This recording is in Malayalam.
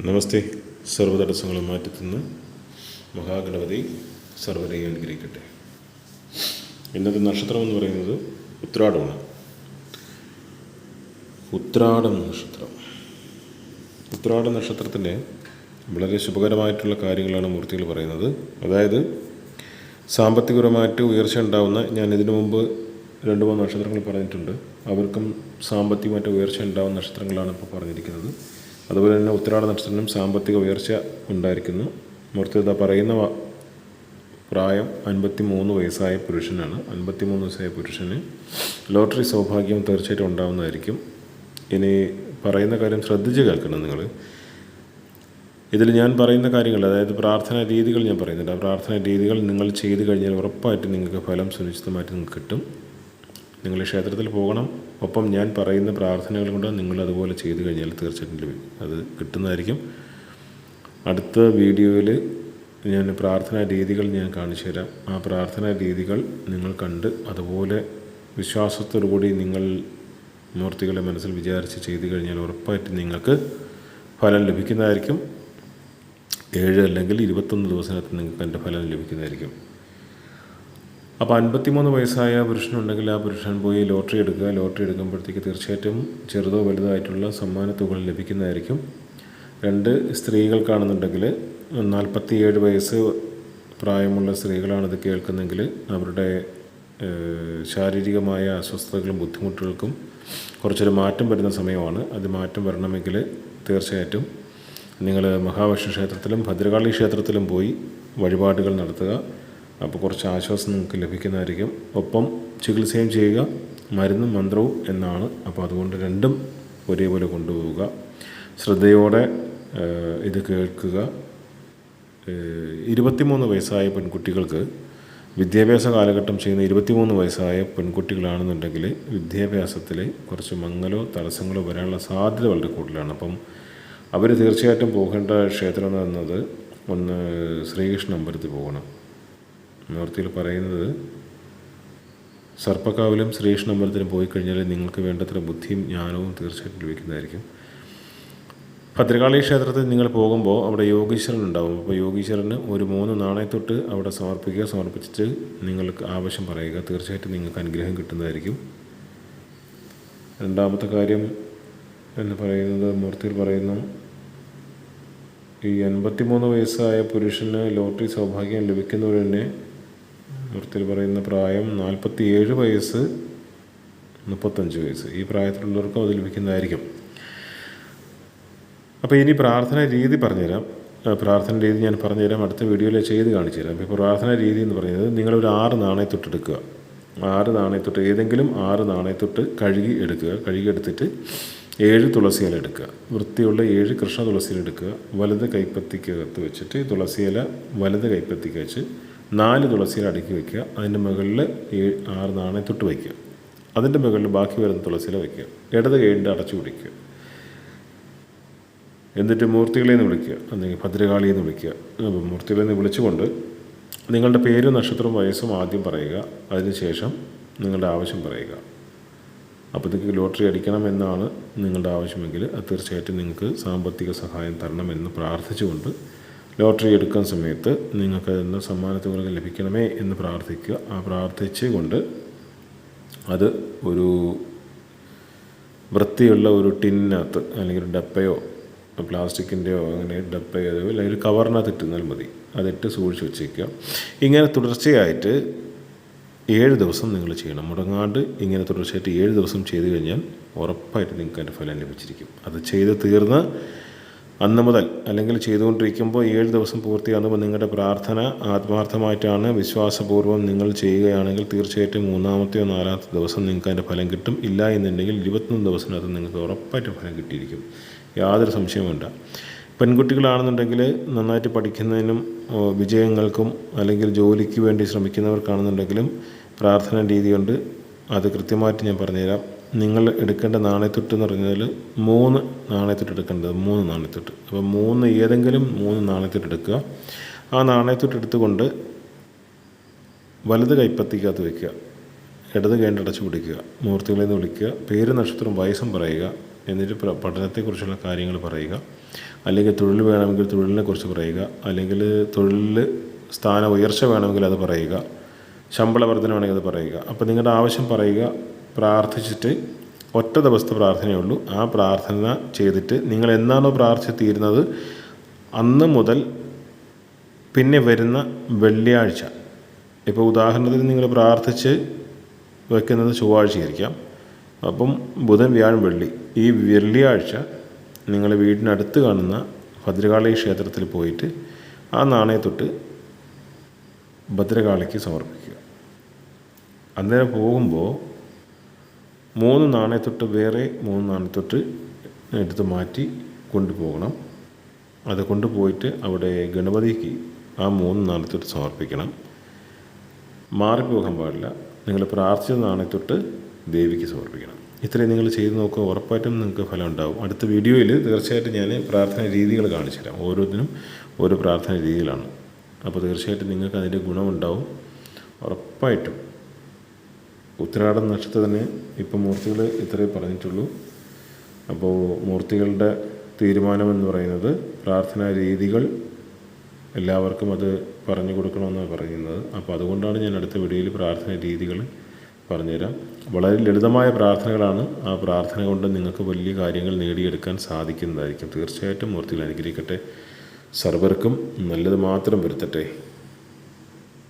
നമസ്തേ. സർവതടസ്സങ്ങളും മാറ്റിത്തുന്ന മഹാഗണപതി സർവരെയും അനുഗ്രഹിക്കട്ടെ. ഇന്നത്തെ നക്ഷത്രം എന്ന് പറയുന്നത് ഉത്രാടമാണ്. ഉത്രാടം നക്ഷത്രം. ഉത്രാട നക്ഷത്രത്തിന്റെ വളരെ ശുഭകരമായിട്ടുള്ള കാര്യങ്ങളാണ് മൂർത്തികൾ പറയുന്നത്. അതായത് സാമ്പത്തികപരമായിട്ട് ഉയർച്ച ഉണ്ടാവുന്ന ഞാൻ ഇതിനു മുമ്പ് രണ്ട് മൂന്ന് നക്ഷത്രങ്ങൾ പറഞ്ഞിട്ടുണ്ട്. അവർക്കും സാമ്പത്തികമായിട്ട് ഉയർച്ച ഉണ്ടാവുന്ന നക്ഷത്രങ്ങളാണ് ഇപ്പോൾ പറഞ്ഞിരിക്കുന്നത്. അതുപോലെ തന്നെ ഉത്തരാട നക്ഷത്രത്തിനും സാമ്പത്തിക ഉയർച്ച ഉണ്ടായിരിക്കുന്നു. മൂർത്തിത പറയുന്ന പ്രായം അൻപത്തി മൂന്ന് വയസ്സായ പുരുഷനാണ്. അൻപത്തി മൂന്ന് വയസ്സായ പുരുഷന് ലോട്ടറി സൗഭാഗ്യം തീർച്ചയായിട്ടും ഉണ്ടാവുന്നതായിരിക്കും. ഇനി പറയുന്ന കാര്യം ശ്രദ്ധിച്ച് കേൾക്കണം നിങ്ങൾ. ഇതിൽ ഞാൻ പറയുന്ന കാര്യങ്ങൾ അതായത് പ്രാർത്ഥനാ രീതികൾ ഞാൻ പറയുന്നുണ്ട്. ആ പ്രാർത്ഥനാ രീതികൾ നിങ്ങൾ ചെയ്തു കഴിഞ്ഞാൽ ഉറപ്പായിട്ട് നിങ്ങൾക്ക് ഫലം സുനിശ്ചിതമായിട്ട് നിങ്ങൾക്ക് കിട്ടും. നിങ്ങൾ ക്ഷേത്രത്തിൽ പോകണം. ഒപ്പം ഞാൻ പറയുന്ന പ്രാർത്ഥനകൾ കൊണ്ട് നിങ്ങൾ അതുപോലെ ചെയ്തു കഴിഞ്ഞാൽ തീർച്ചയായിട്ടും അത് കിട്ടുന്നതായിരിക്കും. അടുത്ത വീഡിയോയിൽ ഞാൻ പ്രാർത്ഥനാ രീതികൾ ഞാൻ കാണിച്ചു തരാം. ആ പ്രാർത്ഥനാ രീതികൾ നിങ്ങൾ കണ്ട് അതുപോലെ വിശ്വാസത്തോടു കൂടി നിങ്ങൾ മൂർത്തികളെ മനസ്സിൽ വിചാരിച്ച് ചെയ്തു കഴിഞ്ഞാൽ ഉറപ്പായിട്ട് നിങ്ങൾക്ക് ഫലം ലഭിക്കുന്നതായിരിക്കും. ഏഴ് അല്ലെങ്കിൽ ഇരുപത്തൊന്ന് ദിവസത്തിനകത്ത് നിങ്ങൾക്ക് എന്റെ ഫലം ലഭിക്കുന്നതായിരിക്കും. അപ്പോൾ അൻപത്തിമൂന്ന് വയസ്സായ പുരുഷനുണ്ടെങ്കിൽ ആ പുരുഷൻ പോയി ലോട്ടറി എടുക്കുക. ലോട്ടറി എടുക്കുമ്പോഴത്തേക്ക് തീർച്ചയായിട്ടും ചെറുതോ വലുതോ ആയിട്ടുള്ള സമ്മാനത്തുകൾ ലഭിക്കുന്നതായിരിക്കും. രണ്ട് സ്ത്രീകൾക്കാണെന്നുണ്ടെങ്കിൽ നാൽപ്പത്തിയേഴ് വയസ്സ് പ്രായമുള്ള സ്ത്രീകളാണിത് കേൾക്കുന്നെങ്കിൽ അവരുടെ ശാരീരികമായ അസ്വസ്ഥതകളും ബുദ്ധിമുട്ടുകൾക്കും കുറച്ചൊരു മാറ്റം വരുന്ന സമയമാണ്. അത് മാറ്റം വരണമെങ്കിൽ തീർച്ചയായിട്ടും നിങ്ങൾ മഹാവിഷ്ണു ക്ഷേത്രത്തിലും ഭദ്രകാളി ക്ഷേത്രത്തിലും പോയി വഴിപാടുകൾ നടത്തുക. അപ്പോൾ കുറച്ച് ആശ്വാസം നിങ്ങൾക്ക് ലഭിക്കുന്നതായിരിക്കും. ഒപ്പം ചികിത്സയും ചെയ്യുക മരുന്നും മന്ത്രവും എന്നാണ്. അപ്പോൾ അതുകൊണ്ട് രണ്ടും ഒരേപോലെ കൊണ്ടുപോവുക. ശ്രദ്ധയോടെ ഇത് കേൾക്കുക. ഇരുപത്തിമൂന്ന് വയസ്സായ പെൺകുട്ടികൾക്ക് വിദ്യാഭ്യാസ കാലഘട്ടം ചെയ്യുന്ന ഇരുപത്തിമൂന്ന് വയസ്സായ പെൺകുട്ടികളാണെന്നുണ്ടെങ്കിൽ വിദ്യാഭ്യാസത്തിൽ കുറച്ച് മങ്ങലോ തടസ്സങ്ങളോ വരാനുള്ള സാധ്യത വളരെ കൂടുതലാണ്. അപ്പം അവർ തീർച്ചയായിട്ടും പോകേണ്ട ക്ഷേത്രം എന്ന് പറയുന്നത് ഒന്ന് ശ്രീകൃഷ്ണ അമ്പലത്തിൽ പോകണം. മൂർത്തിയിൽ പറയുന്നത് സർപ്പക്കാവിലും ശ്രീകൃഷ്ണ അമ്പലത്തിലും പോയി കഴിഞ്ഞാൽ നിങ്ങൾക്ക് വേണ്ടത്ര ബുദ്ധിയും ജ്ഞാനവും തീർച്ചയായിട്ടും ലഭിക്കുന്നതായിരിക്കും. ഭദ്രകാളി ക്ഷേത്രത്തിൽ നിങ്ങൾ പോകുമ്പോൾ അവിടെ യോഗീശ്വരൻ ഉണ്ടാവും. അപ്പോൾ യോഗീശ്വരന് ഒരു മൂന്ന് നാണയത്തൊട്ട് അവിടെ സമർപ്പിക്കുക സമർപ്പിച്ചിട്ട് നിങ്ങൾക്ക് ആവശ്യം പറയുക. തീർച്ചയായിട്ടും നിങ്ങൾക്ക് അനുഗ്രഹം കിട്ടുന്നതായിരിക്കും. രണ്ടാമത്തെ കാര്യം എന്ന് പറയുന്നത് മൂർത്തിയിൽ പറയുന്നു ഈ എൺപത്തിമൂന്ന് വയസ്സായ പുരുഷന് ലോട്ടറി സൗഭാഗ്യം ലഭിക്കുന്നവർ തന്നെ പറയുന്ന പ്രായം നാൽപ്പത്തിയേഴ് വയസ്സ് മുപ്പത്തഞ്ച് വയസ്സ്. ഈ പ്രായത്തിലുള്ളവർക്കും അത് ലഭിക്കുന്നതായിരിക്കും. അപ്പോൾ ഇനി പ്രാർത്ഥന രീതി പറഞ്ഞുതരാം. പ്രാർത്ഥന രീതി ഞാൻ പറഞ്ഞുതരാം. അടുത്ത വീഡിയോയിൽ ചെയ്ത് കാണിച്ചു തരാം ഇപ്പോൾ പ്രാർത്ഥന രീതി എന്ന് പറയുന്നത് നിങ്ങളൊരു ആറ് നാണയത്തൊട്ട് എടുക്കുക ആറ് നാണയത്തൊട്ട് ഏതെങ്കിലും ആറ് നാണയത്തൊട്ട് കഴുകി എടുക്കുക. കഴുകി എടുത്തിട്ട് ഏഴ് തുളസിയില എടുക്കുക. വൃത്തിയുള്ള ഏഴ് കൃഷ്ണ തുളസിയില എടുക്കുക. വലത് കൈപ്പത്തിക്കകത്ത് വെച്ചിട്ട് തുളസിയില വലത് കൈപ്പത്തിക്ക് വെച്ച് നാല് തുളസിയിൽ അടുക്കി വയ്ക്കുക അതിന്റെ മുകളിൽ ഏഴ് ആറ് നാണയത്തൊട്ട് വയ്ക്കുക. അതിന്റെ മുകളിൽ ബാക്കി വരുന്ന തുളസിയിൽ വയ്ക്കുക. ഇടത് കൈയിട്ട് അടച്ചു പിടിക്കുക. എന്നിട്ട് മൂർത്തികളെ നിന്ന് വിളിക്കുക. അല്ലെങ്കിൽ ഭദ്രകാളിയെ എന്ന് വിളിക്കുക. അപ്പോൾ മൂർത്തികളെ എന്ന് വിളിച്ചുകൊണ്ട് നിങ്ങളുടെ പേരും നക്ഷത്രവും വയസ്സും ആദ്യം പറയുക. അതിനുശേഷം നിങ്ങളുടെ ആവശ്യം പറയുക. അപ്പോൾ നിങ്ങൾക്ക് ലോട്ടറി അടിക്കണം എന്നാണ് നിങ്ങളുടെ ആവശ്യമെങ്കിൽ അത് തീർച്ചയായിട്ടും നിങ്ങൾക്ക് സാമ്പത്തിക സഹായം തരണമെന്ന് പ്രാർത്ഥിച്ചുകൊണ്ട് ലോട്ടറി എടുക്കുന്ന സമയത്ത് നിങ്ങൾക്ക് അതിന് സമ്മാനത്തുകകൾ ലഭിക്കണമേ എന്ന് പ്രാർത്ഥിക്കുക. ആ പ്രാർത്ഥിച്ചുകൊണ്ട് അത് ഒരു വൃത്തിയുള്ള ഒരു ടിന്നകത്ത് അല്ലെങ്കിൽ ഒരു ഡപ്പയോ പ്ലാസ്റ്റിക്കിന്റെയോ അങ്ങനെ ഡപ്പയോ അല്ലെങ്കിൽ ഒരു കവറിനകത്ത് ഇട്ടുന്നാൽ മതി. അതിട്ട് സൂക്ഷിച്ച് വെച്ചേക്കുക. ഇങ്ങനെ തുടർച്ചയായിട്ട് ഏഴ് ദിവസം നിങ്ങൾ ചെയ്യണം. മുടങ്ങാണ്ട് ഇങ്ങനെ തുടർച്ചയായിട്ട് ഏഴ് ദിവസം ചെയ്തു കഴിഞ്ഞാൽ ഉറപ്പായിട്ട് നിങ്ങൾക്ക് അതിന്റെ ഫലം ലഭിച്ചിരിക്കും. അത് ചെയ്ത് തീർന്ന് അന്ന് മുതൽ അല്ലെങ്കിൽ ചെയ്തുകൊണ്ടിരിക്കുമ്പോൾ ഏഴ് ദിവസം പൂർത്തിയാകുമ്പോൾ നിങ്ങളുടെ പ്രാർത്ഥന ആത്മാർത്ഥമായിട്ടാണ് വിശ്വാസപൂർവം നിങ്ങൾ ചെയ്യുകയാണെങ്കിൽ തീർച്ചയായിട്ടും മൂന്നാമത്തെയോ നാലാമത്തെ ദിവസം നിങ്ങൾക്ക് അതിന്റെ ഫലം കിട്ടും. ഇല്ല എന്നുണ്ടെങ്കിൽ ഇരുപത്തൊന്ന് ദിവസത്തിനകത്ത് നിങ്ങൾക്ക് ഉറപ്പായിട്ട് ഫലം കിട്ടിയിരിക്കും. യാതൊരു സംശയവും വേണ്ട. പെൺകുട്ടികളാണെന്നുണ്ടെങ്കിൽ നന്നായിട്ട് പഠിക്കുന്നതിനും വിജയങ്ങൾക്കും അല്ലെങ്കിൽ ജോലിക്ക് വേണ്ടി ശ്രമിക്കുന്നവർക്കാണെന്നുണ്ടെങ്കിലും പ്രാർത്ഥന രീതിയുണ്ട്. അത് കൃത്യമായിട്ട് ഞാൻ പറഞ്ഞുതരാം. നിങ്ങൾ എടുക്കേണ്ട നാണയത്തൊട്ട് എന്ന് പറഞ്ഞാൽ മൂന്ന് നാണയത്തൊട്ട് എടുക്കേണ്ടത് മൂന്ന് നാണയത്തൊട്ട്. അപ്പോൾ മൂന്ന് ഏതെങ്കിലും മൂന്ന് നാണയത്തൊട്ട് എടുക്കുക. ആ നാണയത്തൊട്ട് എടുത്തുകൊണ്ട് വലത് കൈപ്പത്തിക്കകത്ത് വയ്ക്കുക. ഇടത് കൈണ്ട് അടച്ചു പിടിക്കുക. മൂർത്തികളിൽ നിന്ന് വിളിക്കുക. പേര് നക്ഷത്രം വയസ്സും പറയുക. എന്നിട്ട് പഠനത്തെക്കുറിച്ചുള്ള കാര്യങ്ങൾ പറയുക. അല്ലെങ്കിൽ തൊഴിൽ വേണമെങ്കിൽ തൊഴിലിനെ കുറിച്ച് പറയുക. അല്ലെങ്കിൽ തൊഴിലിൽ സ്ഥാന ഉയർച്ച വേണമെങ്കിൽ അത് പറയുക. ശമ്പള വർധന വേണമെങ്കിൽ അത് പറയുക. അപ്പോൾ നിങ്ങളുടെ ആവശ്യം പറയുക. പ്രാർത്ഥിച്ചിട്ട് ഒറ്റ ദിവസത്തെ പ്രാർത്ഥനയേ ഉള്ളൂ ആ പ്രാർത്ഥന ചെയ്തിട്ട് നിങ്ങൾ എന്നാണോ പ്രാർത്ഥിച്ച് തീരുന്നത്? അന്ന് മുതൽ പിന്നെ വരുന്ന വെള്ളിയാഴ്ച. ഇപ്പോൾ ഉദാഹരണത്തിന് നിങ്ങൾ പ്രാർത്ഥിച്ച് വയ്ക്കുന്നത് ചൊവ്വാഴ്ചയായിരിക്കാം. അപ്പം ബുധൻ വ്യാഴം വെള്ളി. ഈ വെള്ളിയാഴ്ച നിങ്ങൾ വീടിനടുത്ത് കാണുന്ന ഭദ്രകാളി ക്ഷേത്രത്തിൽ പോയിട്ട് ആ നാണയത്തൊട്ട് ഭദ്രകാളിക്ക് സമർപ്പിക്കുക. അന്നേരം പോകുമ്പോൾ മൂന്ന് നാണയത്തൊട്ട് വേറെ മൂന്ന് നാണയത്തൊട്ട് എടുത്ത് മാറ്റി കൊണ്ടുപോകണം. അത് കൊണ്ടുപോയിട്ട് അവിടെ ഗണപതിക്ക് ആ മൂന്ന് നാണയത്തൊട്ട് സമർപ്പിക്കണം. മാറിപ്പോകാൻ പാടില്ല. നിങ്ങൾ പ്രാർത്ഥിച്ച നാണയത്തൊട്ട് ദേവിക്ക് സമർപ്പിക്കണം. ഇത്രയും നിങ്ങൾ ചെയ്ത് നോക്കുക. ഉറപ്പായിട്ടും നിങ്ങൾക്ക് ഫലം ഉണ്ടാവും. അടുത്ത വീഡിയോയിൽ തീർച്ചയായിട്ടും ഞാൻ പ്രാർത്ഥന രീതികൾ കാണിച്ചു തരാം. ഓരോന്നിനും ഓരോ പ്രാർത്ഥന രീതികളാണ്. അപ്പോൾ തീർച്ചയായിട്ടും നിങ്ങൾക്ക് അതിന്റെ ഗുണമുണ്ടാവും. ഉറപ്പായിട്ടും. ഉത്തരാടം നക്ഷത്രത്തിന് ഇപ്പം മൂർത്തികൾ ഇത്രയേ പറഞ്ഞിട്ടുള്ളൂ. അപ്പോൾ മൂർത്തികളുടെ തീരുമാനം എന്ന് പറയുന്നത് പ്രാർത്ഥനാ രീതികൾ എല്ലാവർക്കും അത് പറഞ്ഞു കൊടുക്കണമെന്നാണ് പറയുന്നത്. അപ്പോൾ അതുകൊണ്ടാണ് ഞാൻ അടുത്ത വീഡിയോയിൽ പ്രാർത്ഥന രീതികൾ പറഞ്ഞുതരാം. വളരെ ലളിതമായ പ്രാർത്ഥനകളാണ് ആ പ്രാർത്ഥന കൊണ്ട് നിങ്ങൾക്ക് വലിയ കാര്യങ്ങൾ നേടിയെടുക്കാൻ സാധിക്കുന്നതായിരിക്കും. തീർച്ചയായിട്ടും മൂർത്തികൾ അനുഗ്രഹിക്കട്ടെ. സർവർക്കും നല്ലത് മാത്രം വരുത്തട്ടെ.